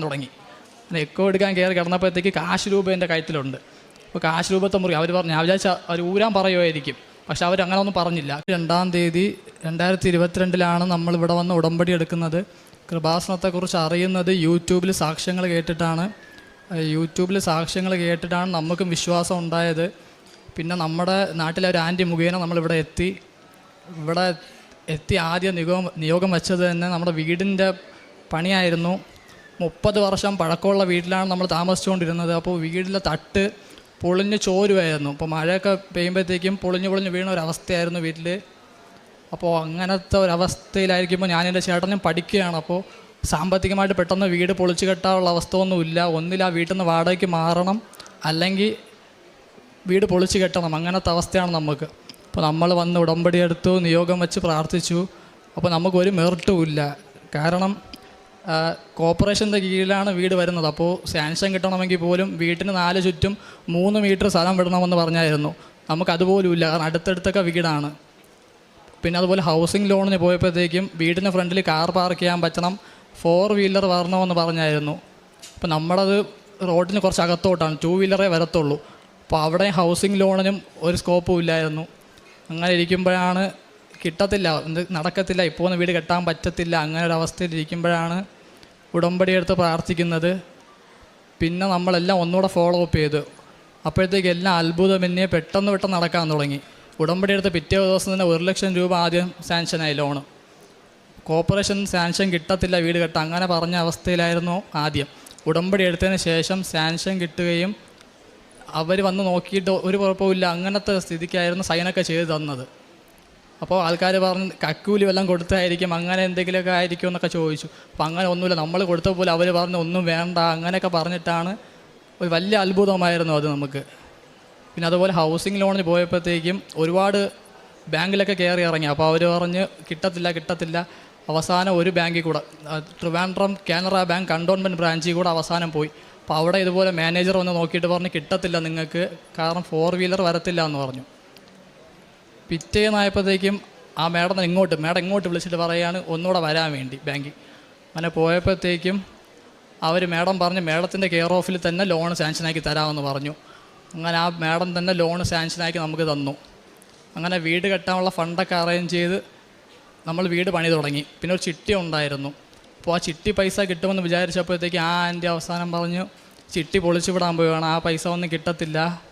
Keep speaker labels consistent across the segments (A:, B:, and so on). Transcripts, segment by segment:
A: തുടങ്ങി. എക്കോ എടുക്കാൻ കയറി കിടന്നപ്പോഴത്തേക്ക് കാശ് രൂപ എന്റെ കഴുത്തിലുണ്ട്. അപ്പോൾ കാശ് രൂപത്തെ മുറി അവർ പറഞ്ഞു ഞാൻ വിചാരിച്ച അവർ ഊരാൻ പറയുമായിരിക്കും പക്ഷെ അവർ അങ്ങനെ ഒന്നും പറഞ്ഞില്ല. രണ്ടാം തീയതി രണ്ടായിരത്തി ഇരുപത്തിരണ്ടിലാണ് നമ്മൾ ഇവിടെ വന്ന് ഉടമ്പടി എടുക്കുന്നത്. കൃപാസനത്തെക്കുറിച്ച് അറിയുന്നത് യൂട്യൂബിൽ സാക്ഷ്യങ്ങൾ കേട്ടിട്ടാണ്. യൂട്യൂബിൽ സാക്ഷ്യങ്ങൾ കേട്ടിട്ടാണ് നമുക്കും വിശ്വാസം ഉണ്ടായത്. പിന്നെ നമ്മുടെ നാട്ടിലെ ഒരു ആന്റി മുഖേന നമ്മളിവിടെ എത്തി. ഇവിടെ എത്തി ആദ്യം നിയോഗം നിയോഗം വെച്ചത് തന്നെ നമ്മുടെ വീടിന്റെ പണിയായിരുന്നു. മുപ്പത് വർഷം പഴക്കമുള്ള വീട്ടിലാണ് നമ്മൾ താമസിച്ചുകൊണ്ടിരുന്നത്. അപ്പോൾ വീടിലെ തട്ട് പൊളിഞ്ഞ് ചോരുമായിരുന്നു അപ്പോൾ മഴയൊക്കെ പെയ്യുമ്പോഴത്തേക്കും പൊളിഞ്ഞ് പൊളിഞ്ഞ് വീണ ഒരവസ്ഥയായിരുന്നു വീട്ടിൽ. അപ്പോൾ അങ്ങനത്തെ ഒരവസ്ഥയിലായിരിക്കുമ്പോൾ ഞാൻ എന്റെ ചേട്ടനും പഠിക്കുകയാണ്. അപ്പോൾ സാമ്പത്തികമായിട്ട് പെട്ടെന്ന് വീട് പൊളിച്ചു കെട്ടാനുള്ള അവസ്ഥ ഒന്നുമില്ല ഒന്നിൽ ആ വീട്ടിൽ നിന്ന് വാടകയ്ക്ക് മാറണം. അല്ലെങ്കിൽ വീട് പൊളിച്ചു കെട്ടണം. അങ്ങനത്തെ അവസ്ഥയാണ് നമുക്ക്. അപ്പോൾ നമ്മൾ വന്ന് ഉടമ്പടി എടുത്തു നിയോഗം വെച്ച് പ്രാർത്ഥിച്ചു. അപ്പോൾ നമുക്കൊരു മെറിറ്റും ഇല്ല. കാരണം കോർപ്പറേഷന്റെ കീഴിലാണ് വീട് വരുന്നത്. അപ്പോൾ സാൻഷൻ കിട്ടണമെങ്കിൽ പോലും വീട്ടിന് നാല് ചുറ്റും മൂന്ന് മീറ്റർ സ്ഥലം വിടണമെന്ന് പറഞ്ഞായിരുന്നു. നമുക്ക് അതുപോലുമില്ല. കാരണം അടുത്തടുത്തൊക്കെ വീടാണ്. പിന്നെ അതുപോലെ ഹൗസിംഗ് ലോണിന് പോയപ്പോഴത്തേക്കും വീടിന് ഫ്രണ്ടിൽ കാർ പാർക്ക് ചെയ്യാൻ പറ്റണം ഫോർ വീലർ വരണമെന്ന് പറഞ്ഞായിരുന്നു. അപ്പോൾ നമ്മളത് റോഡിന് കുറച്ച് അകത്തോട്ടാണ്. ടു വീലറേ വരത്തുള്ളൂ. അപ്പോൾ അവിടെ ഹൗസിംഗ് ലോണിനും ഒരു സ്കോപ്പും ഇല്ലായിരുന്നു. അങ്ങനെ ഇരിക്കുമ്പോഴാണ് കിട്ടത്തില്ല. നടക്കത്തില്ല. ഇപ്പോൾ ഒന്ന് വീട് കെട്ടാൻ പറ്റത്തില്ല. അങ്ങനെ ഒരു അവസ്ഥയിൽ ഇരിക്കുമ്പോഴാണ് ഉടമ്പടി എടുത്ത് പ്രാർത്ഥിക്കുന്നത്. പിന്നെ നമ്മളെല്ലാം ഒന്നുകൂടെ ഫോളോ അപ്പ് ചെയ്തു. അപ്പോഴത്തേക്ക് എല്ലാം അത്ഭുതം എന്നെ പെട്ടെന്ന് പെട്ടെന്ന് നടക്കാൻ തുടങ്ങി. ഉടമ്പടി എടുത്ത് പിറ്റേ ദിവസം തന്നെ ഒരു ലക്ഷം രൂപ ആദ്യം സാങ്ഷനായി ലോണ് കോർപ്പറേഷൻ സാങ്ഷൻ കിട്ടത്തില്ല വീട് കെട്ട. അങ്ങനെ പറഞ്ഞ അവസ്ഥയിലായിരുന്നു ആദ്യം. ഉടമ്പടി എടുത്തതിന് ശേഷം സാങ്ഷൻ കിട്ടുകയും അവർ വന്ന് നോക്കിയിട്ട് ഒരു കുഴപ്പമില്ല അങ്ങനത്തെ സ്ഥിതിക്കായിരുന്നു സൈനൊക്കെ ചെയ്ത് തന്നത്. അപ്പോൾ ആൾക്കാർ പറഞ്ഞ് കക്കൂലി വല്ലതും കൊടുത്തായിരിക്കും അങ്ങനെ എന്തെങ്കിലുമൊക്കെ ആയിരിക്കും എന്നൊക്കെ ചോദിച്ചു. അപ്പോൾ അങ്ങനെ ഒന്നുമില്ല നമ്മൾ കൊടുത്ത പോലെ അവർ പറഞ്ഞു ഒന്നും വേണ്ട അങ്ങനെയൊക്കെ പറഞ്ഞിട്ടാണ് ഒരു വലിയ അത്ഭുതമായിരുന്നു അത് നമുക്ക്. പിന്നെ അതുപോലെ ഹൗസിംഗ് ലോണിന് പോയപ്പോഴത്തേക്കും ഒരുപാട് ബാങ്കിലൊക്കെ കയറി ഇറങ്ങി. അപ്പോൾ അവർ പറഞ്ഞ് കിട്ടത്തില്ല കിട്ടത്തില്ല. അവസാനം ഒരു ബാങ്കിൽ കൂടെ ട്രിവാൻഡ്രം കാനറ ബാങ്ക് കണ്ടോൺമെന്റ് ബ്രാഞ്ചിൽ കൂടെ അവസാനം പോയി. അപ്പോൾ അവിടെ ഇതുപോലെ മാനേജർ വന്ന് നോക്കിയിട്ട് പറഞ്ഞ് കിട്ടത്തില്ല നിങ്ങൾക്ക് കാരണം ഫോർ വീലർ വരത്തില്ല എന്ന് പറഞ്ഞു. പിറ്റേന്നായപ്പോഴത്തേക്കും ആ മേഡം ഇങ്ങോട്ട് മേഡം ഇങ്ങോട്ട് വിളിച്ചിട്ട് പറയാണ് ഒന്നുകൂടെ വരാൻ വേണ്ടി ബാങ്കിൽ. അങ്ങനെ പോയപ്പോഴത്തേക്കും അവർ മേഡം പറഞ്ഞു മേഡത്തിന്റെ കെയർ ഓഫിൽ തന്നെ ലോൺ സാങ്ഷനാക്കി തരാമെന്ന് പറഞ്ഞു. അങ്ങനെ ആ മേഡം തന്നെ ലോൺ സാങ്ഷനാക്കി നമുക്ക് തന്നു. അങ്ങനെ വീട് കെട്ടാനുള്ള ഫണ്ടൊക്കെ അറേഞ്ച് ചെയ്ത് നമ്മൾ വീട് പണി തുടങ്ങി. പിന്നെ ഒരു ചിട്ടി ഉണ്ടായിരുന്നു. അപ്പോൾ ആ ചിട്ടി പൈസ കിട്ടുമെന്ന് വിചാരിച്ചപ്പോഴത്തേക്ക് ആ ആന്റി അവസാനം പറഞ്ഞു ചിട്ടി പൊളിച്ചു വിടാൻ പോവുകയാണ്. ആ പൈസ ഒന്നും കിട്ടത്തില്ല.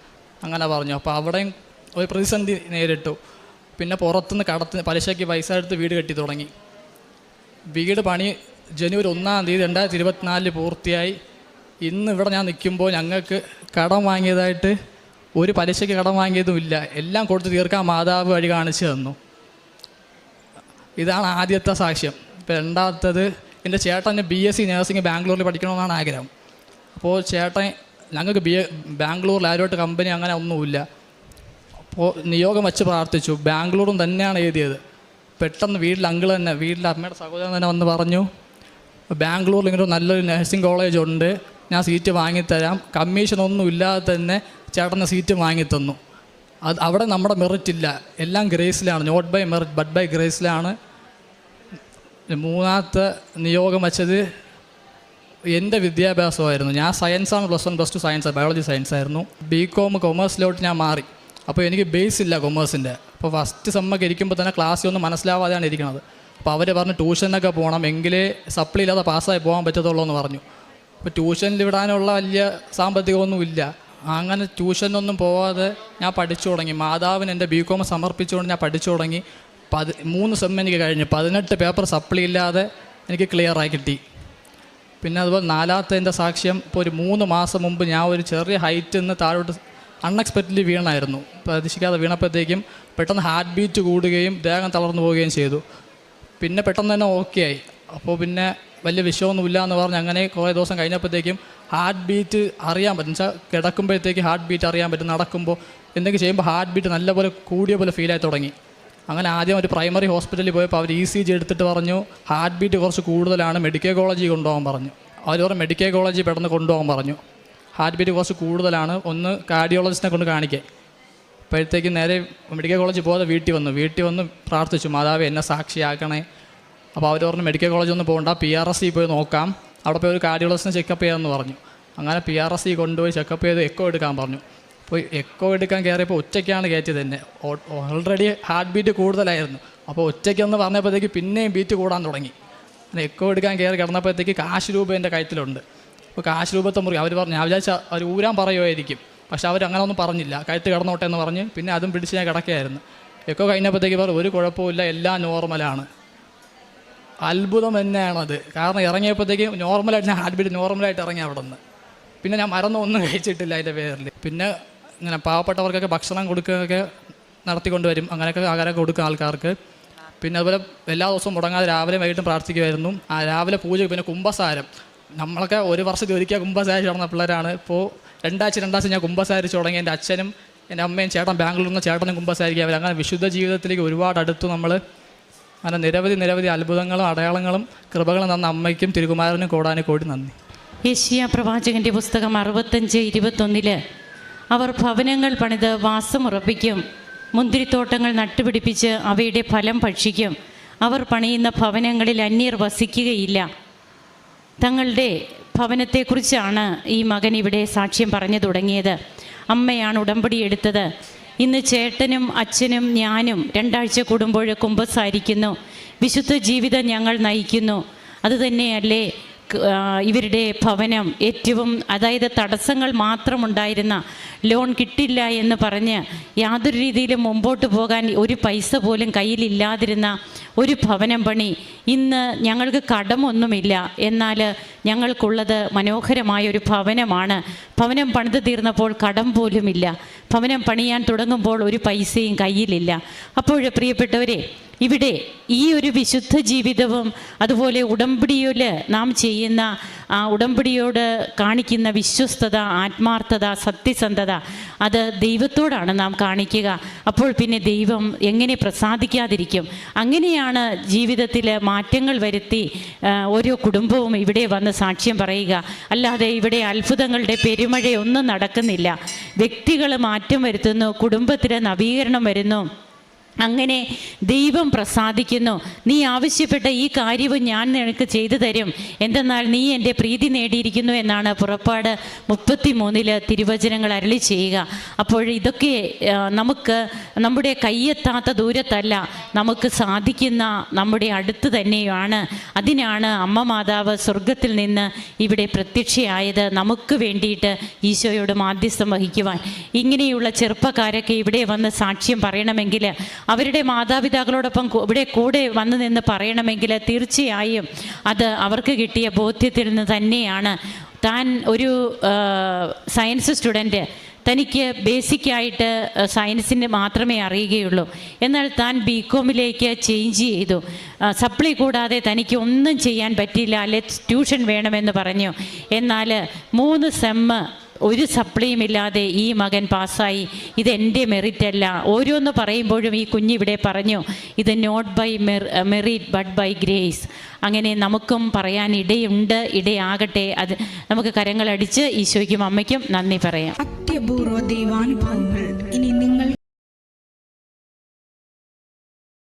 A: അങ്ങനെ പറഞ്ഞു. അപ്പോൾ അവിടെയും ഒരു പ്രതിസന്ധി നേരിട്ടു. പിന്നെ പുറത്തുനിന്ന് കടത്തി പലിശയ്ക്ക് പൈസ എടുത്ത് വീട് കെട്ടി തുടങ്ങി. വീട് പണി ജനുവരി ഒന്നാം തീയതി രണ്ടായിരത്തി ഇരുപത്തിനാലിൽ പൂർത്തിയായി. ഇന്ന് ഇവിടെ ഞാൻ നിൽക്കുമ്പോൾ ഞങ്ങൾക്ക് കടം വാങ്ങിയതായിട്ട് ഒരു പലിശയ്ക്ക് കടം വാങ്ങിയതുമില്ല എല്ലാം കൊടുത്ത് തീർക്കാൻ മാതാവ് വഴി കാണിച്ചു തന്നു. ഇതാണ് ആദ്യത്തെ സാക്ഷ്യം. ഇപ്പം രണ്ടാമത്തത് എന്റെ ചേട്ടന് ബി എസ് സി നഴ്സിംഗ് ബാംഗ്ലൂരിൽ പഠിക്കണമെന്നാണ് ആഗ്രഹം. അപ്പോൾ ചേട്ടൻ ഞങ്ങൾക്ക് ബി ബാംഗ്ലൂരിൽ ആരോട്ട് കമ്പനി അങ്ങനെ ഒന്നുമില്ല. നിയോഗം വെച്ച് പ്രാർത്ഥിച്ചു. ബാംഗ്ലൂരും തന്നെയാണ് എഴുതിയത്. പെട്ടെന്ന് വീട്ടിൽ അങ്കിൾ തന്നെ വീട്ടിൽ അമ്മയുടെ സഹോദരൻ തന്നെ വന്ന് പറഞ്ഞു ബാംഗ്ലൂരിൽ ഇങ്ങനെ നല്ലൊരു നഴ്സിംഗ് കോളേജ് ഉണ്ട്. ഞാൻ സീറ്റ് വാങ്ങിത്തരാം. കമ്മീഷൻ ഒന്നും ഇല്ലാതെ തന്നെ ചേട്ടന് സീറ്റ് വാങ്ങിത്തന്നു. അത് അവിടെ നമ്മുടെ മെറിറ്റ് ഇല്ല. എല്ലാം ഗ്രേസിലാണ്. Not by merit but by ഗ്രേസിലാണ്. മൂന്നാമത്തെ നിയോഗം വെച്ചത് എന്റെ വിദ്യാഭ്യാസമായിരുന്നു. ഞാൻ സയൻസാണ് plus one plus two science biology science ആയിരുന്നു. ബി കോം കൊമേഴ്സിലോട്ട് ഞാൻ മാറി. അപ്പോൾ എനിക്ക് ബേസ് ഇല്ല കൊമേഴ്സിന്റെ അപ്പോൾ ഫസ്റ്റ് സെമ്മൊക്കെ ഇരിക്കുമ്പോൾ തന്നെ ക്ലാസ്സിൽ ഒന്നും മനസ്സിലാവാതെയാണ് ഇരിക്കുന്നത്. അപ്പോൾ അവർ പറഞ്ഞു ട്യൂഷനൊക്കെ പോകണം എങ്കിലേ സപ്ലി ഇല്ലാതെ പാസ്സായി പോകാൻ പറ്റത്തുള്ളൂ എന്ന് പറഞ്ഞു. അപ്പോൾ ട്യൂഷനിൽ വിടാനുള്ള വലിയ സാമ്പത്തികമൊന്നും ഇല്ല. അങ്ങനെ ട്യൂഷനൊന്നും പോവാതെ ഞാൻ പഠിച്ചു തുടങ്ങി. മാതാവിന് എന്റെ ബി കോം സമർപ്പിച്ചുകൊണ്ട് ഞാൻ പഠിച്ചു തുടങ്ങി. പതി മൂന്ന് സെം എനിക്ക് കഴിഞ്ഞു. പതിനെട്ട് പേപ്പർ സപ്ലി ഇല്ലാതെ എനിക്ക് ക്ലിയറായി കിട്ടി. പിന്നെ അതുപോലെ നാലാമത്തെ എന്റെ സാക്ഷ്യം ഇപ്പോൾ ഒരു മൂന്ന് മാസം മുമ്പ് ഞാൻ ഒരു ചെറിയ ഹൈറ്റിൽ നിന്ന് താഴോട്ട് അൺഎക്സ്പെക്റ്റഡ്ലി വീണായിരുന്നു. പ്രതീക്ഷിക്കാതെ വീണപ്പോഴത്തേക്കും പെട്ടെന്ന് ഹാർട്ട് ബീറ്റ് കൂടുകയും ദേഹം തളർന്നു പോവുകയും ചെയ്തു. പിന്നെ പെട്ടെന്ന് തന്നെ ഓക്കെ ആയി. അപ്പോൾ പിന്നെ വലിയ വിഷയമൊന്നുമില്ല എന്ന് പറഞ്ഞ് അങ്ങനെ കുറേ ദിവസം കഴിഞ്ഞപ്പോഴത്തേക്കും ഹാർട്ട് ബീറ്റ് അറിയാൻ പറ്റും. വെച്ചാൽ കിടക്കുമ്പോഴത്തേക്ക് ഹാർട്ട് ബീറ്റ് അറിയാൻ പറ്റും. നടക്കുമ്പോൾ എന്തെങ്കിലും ചെയ്യുമ്പോൾ ഹാർട്ട് ബീറ്റ് നല്ലപോലെ കൂടിയ പോലെ ഫീൽ ആയി തുടങ്ങി. അങ്ങനെ ആദ്യം ഒരു പ്രൈമറി ഹോസ്പിറ്റലിൽ പോയപ്പോൾ അവർ ഇ സി ജി എടുത്തിട്ട് പറഞ്ഞു ഹാർട്ട് ബീറ്റ് കുറച്ച് കൂടുതലാണ്. മെഡിക്കൽ കോളേജിൽ കൊണ്ടുപോകാൻ പറഞ്ഞു. അവർ പറഞ്ഞു മെഡിക്കൽ കോളേജിൽ പെട്ടെന്ന് കൊണ്ടുപോകാൻ പറഞ്ഞു. ഹാർട്ട് ബീറ്റ് കുറച്ച് കൂടുതലാണ്. ഒന്ന് കാർഡിയോളജിസ്റ്റിനെ കൊണ്ട് കാണിക്കേ. അപ്പോഴത്തേക്ക് നേരെ മെഡിക്കൽ കോളേജ് പോകാതെ വീട്ടിൽ വന്നു. വീട്ടിൽ വന്ന് പ്രാർത്ഥിച്ചു മാതാവ് എന്നെ സാക്ഷിയാക്കണേ. അപ്പോൾ അവർ പറഞ്ഞു മെഡിക്കൽ കോളേജ് ഒന്നും പോകണ്ട. പി ആർ എസ് സി പോയി നോക്കാം. അവിടെ പോയി ഒരു കാർഡിയോളജിസ്റ്റിനെ ചെക്കപ്പ് ചെയ്യാമെന്ന് പറഞ്ഞു. അങ്ങനെ പി ആർ എസ് സി കൊണ്ടുപോയി ചെക്കപ്പ് ചെയ്ത് എക്കോ എടുക്കാൻ പറഞ്ഞു. അപ്പോൾ എക്കോ എടുക്കാൻ കയറിയപ്പോൾ ഒറ്റയ്ക്കാണ് കയറ്റിയത് തന്നെ ഓൾറെഡി ഹാർട്ട് ബീറ്റ് കൂടുതലായിരുന്നു. അപ്പോൾ ഒറ്റയ്ക്കെന്ന് പറഞ്ഞപ്പോഴത്തേക്ക് പിന്നെയും ബീറ്റ് കൂടാൻ തുടങ്ങി. എക്കോ എടുക്കാൻ കയറി കിടന്നപ്പോഴത്തേക്ക് കാശ് രൂപ എന്റെ കഴുത്തിലുണ്ട്. അപ്പോൾ കാശ് രൂപത്തെ മുറി അവർ പറഞ്ഞു ഞാൻ വിചാരിച്ച അവർ ഊരാൻ പറയുമായിരിക്കും പക്ഷെ അങ്ങനെ ഒന്നും പറഞ്ഞില്ല. കഴുത്ത് കിടന്നോട്ടെ എന്ന് പറഞ്ഞ് പിന്നെ അതും പിടിച്ച് ഞാൻ കിടക്കുകയായിരുന്നു. എക്കോ കഴിഞ്ഞപ്പോഴത്തേക്ക് പറഞ്ഞു ഒരു കുഴപ്പമില്ല എല്ലാം നോർമലാണ്. അത്ഭുതം തന്നെയാണത്. കാരണം ഇറങ്ങിയപ്പോഴത്തേക്ക് നോർമലായിട്ട് ഞാൻ ഹാർട്ട് ബീറ്റ് നോർമലായിട്ട് ഇറങ്ങി അവിടെ നിന്ന് പിന്നെ ഞാൻ മരുന്നും ഒന്നും കഴിച്ചിട്ടില്ല അതിന്റെ പേരിൽ. പിന്നെ ഇങ്ങനെ പാവപ്പെട്ടവർക്കൊക്കെ ഭക്ഷണം കൊടുക്കുകയൊക്കെ നടത്തിക്കൊണ്ട് വരും. അങ്ങനെയൊക്കെ ആഹാരം കൊടുക്കും ആൾക്കാർക്ക്. പിന്നെ അതുപോലെ എല്ലാ ദിവസവും മുടങ്ങാതെ രാവിലെ വൈകിട്ടും പ്രാർത്ഥിക്കുമായിരുന്നു ആ രാവിലെ പൂജ പിന്നെ കുംഭസാരം. നമ്മളൊക്കെ ഒരു വർഷത്തിൽ ഒരിക്കൽ കുംഭസാരിച്ച് നടന്ന പിള്ളേരാണ്. ഇപ്പോൾ രണ്ടാഴ്ച രണ്ടാഴ്ച ഞാൻ കുംഭസാരിച്ച് തുടങ്ങി. എന്റെ അച്ഛനും എന്റെ അമ്മയും ചേട്ടൻ ബാംഗ്ലൂരിൽ നിന്ന് ചേട്ടനും കുംഭസാരിക്കുക അവർ അങ്ങനെ വിശുദ്ധ ജീവിതത്തിലേക്ക് ഒരുപാട് അടുത്ത് നമ്മൾ അങ്ങനെ നിരവധി നിരവധി അത്ഭുതങ്ങളും അടയാളങ്ങളും കൃപകളും തന്ന അമ്മയ്ക്കും തിരുകുമാരനും കൂടാനും കൂടി നന്ദി.
B: യേശിയ പ്രവാചകന്റെ പുസ്തകം അറുപത്തഞ്ച് ഇരുപത്തൊന്നിൽ. അവർ ഭവനങ്ങൾ പണിത് വാസമുറപ്പിക്കും മുന്തിരിത്തോട്ടങ്ങൾ നട്ടുപിടിപ്പിച്ച് അവയുടെ ഫലം ഭക്ഷിക്കും. അവർ പണിയുന്ന ഭവനങ്ങളിൽ അന്യർ വസിക്കുകയില്ല. തങ്ങളുടെ ഭവനത്തെക്കുറിച്ചാണ് ഈ മകൻ ഇവിടെ സാക്ഷ്യം പറഞ്ഞു തുടങ്ങിയത്. അമ്മയാണ് ഉടമ്പടി എടുത്തത്. ഇന്ന് ചേട്ടനും അച്ഛനും ഞാനും രണ്ടാഴ്ച കൂടുമ്പോൾ കുമ്പസാരിക്കുന്നു. വിശുദ്ധ ജീവിതം ഞങ്ങൾ നയിക്കുന്നു. അതുതന്നെയല്ലേ ഇവരുടെ ഭവനം ഏറ്റവും അതായത് തടസ്സങ്ങൾ മാത്രമുണ്ടായിരുന്ന ലോൺ കിട്ടില്ല എന്ന് പറഞ്ഞ് യാതൊരു രീതിയിലും മുമ്പോട്ട് പോകാൻ ഒരു പൈസ പോലും കയ്യിലില്ലാതിരുന്ന ഒരു ഭവനം പണി ഇന്ന് ഞങ്ങൾക്ക് കടമൊന്നുമില്ല. എന്നാൽ ഞങ്ങൾക്കുള്ളത് മനോഹരമായ ഒരു ഭവനമാണ്. ഭവനം പണിത് തീർന്നപ്പോൾ കടം പോലുമില്ല. ഭവനം പണിയാൻ തുടങ്ങുമ്പോൾ ഒരു പൈസയും കയ്യിലില്ല. അപ്പോൾ പ്രിയപ്പെട്ടവരെ ഇവിടെ ഈ ഒരു വിശുദ്ധ ജീവിതവും അതുപോലെ ഉടമ്പടിയിൽ നാം ചെയ്യുന്ന ആ ഉടമ്പടിയോട് കാണിക്കുന്ന വിശ്വസ്തത ആത്മാർത്ഥത സത്യസന്ധത അത് ദൈവത്തോടാണ് നാം കാണിക്കുക. അപ്പോൾ പിന്നെ ദൈവം എങ്ങനെ പ്രസാദിക്കാതിരിക്കും? അങ്ങനെയാണ് ജീവിതത്തിൽ മാറ്റങ്ങൾ വരുത്തി ഓരോ കുടുംബവും ഇവിടെ വന്ന് സാക്ഷ്യം പറയുക. അല്ലാതെ ഇവിടെ അത്ഭുതങ്ങളുടെ പെരുമഴയൊന്നും നടക്കുന്നില്ല. വ്യക്തികൾ മാറ്റം വരുത്തുന്നു കുടുംബത്തിന് നവീകരണം വരുന്നു. അങ്ങനെ ദൈവം പ്രസാദിക്കുന്നു. നീ ആവശ്യപ്പെട്ട ഈ കാര്യവും ഞാൻ നിനക്ക് ചെയ്തു തരും. എന്തെന്നാൽ നീ എന്റെ പ്രീതി നേടിയിരിക്കുന്നു എന്നാണ് പുറപ്പാട് മുപ്പത്തി മൂന്നിൽ തിരുവചനങ്ങൾ അരളി ചെയ്യുക. അപ്പോൾ ഇതൊക്കെ നമുക്ക് നമ്മുടെ കയ്യെത്താത്ത ദൂരത്തല്ല നമുക്ക് സാധിക്കുന്ന നമ്മുടെ അടുത്ത് തന്നെയാണ്. അതിനാണ് അമ്മ മാതാവ് സ്വർഗത്തിൽ നിന്ന് ഇവിടെ പ്രത്യക്ഷയായത്. നമുക്ക് വേണ്ടിയിട്ട് ഈശോയോട് മാധ്യസ്ഥം വഹിക്കുവാൻ. ഇങ്ങനെയുള്ള ചെറുപ്പക്കാരൊക്കെ ഇവിടെ വന്ന് സാക്ഷ്യം പറയണമെങ്കിൽ അവരുടെ മാതാപിതാക്കളോടൊപ്പം ഇവിടെ കൂടെ വന്നു നിന്ന് പറയണമെങ്കിൽ തീർച്ചയായും അത് അവർക്ക് കിട്ടിയ ബോധ്യത്തിൽ നിന്ന് തന്നെയാണ്. താൻ ഒരു സയൻസ് സ്റ്റുഡന്റ് തനിക്ക് ബേസിക്കായിട്ട് സയൻസിന് മാത്രമേ അറിയുകയുള്ളൂ. എന്നാൽ താൻ ബി കോമിലേക്ക് ചേഞ്ച് ചെയ്തു. സപ്ലി കൂടാതെ തനിക്ക് ഒന്നും ചെയ്യാൻ പറ്റില്ല അല്ലെ ട്യൂഷൻ വേണമെന്ന് പറഞ്ഞു. എന്നാൽ മൂന്ന് സെമ്മ് ഒരു സപ്ലിയും ഇല്ലാതെ ഈ മകൻ പാസ്സായി. ഇത് എന്റെ മെറിറ്റ് അല്ല. ഓരോന്ന് പറയുമ്പോഴും ഈ കുഞ്ഞിവിടെ പറഞ്ഞു ഇത് not by merit but by grace അങ്ങനെ നമുക്കും പറയാൻ ഇടയുണ്ട് ഇടയാകട്ടെ. അത് നമുക്ക് കരങ്ങളടിച്ച് ഈശോയ്ക്കും അമ്മയ്ക്കും നന്ദി പറയാം.
C: അത്യപൂർവ ദൈവാനുഭവങ്ങൾ.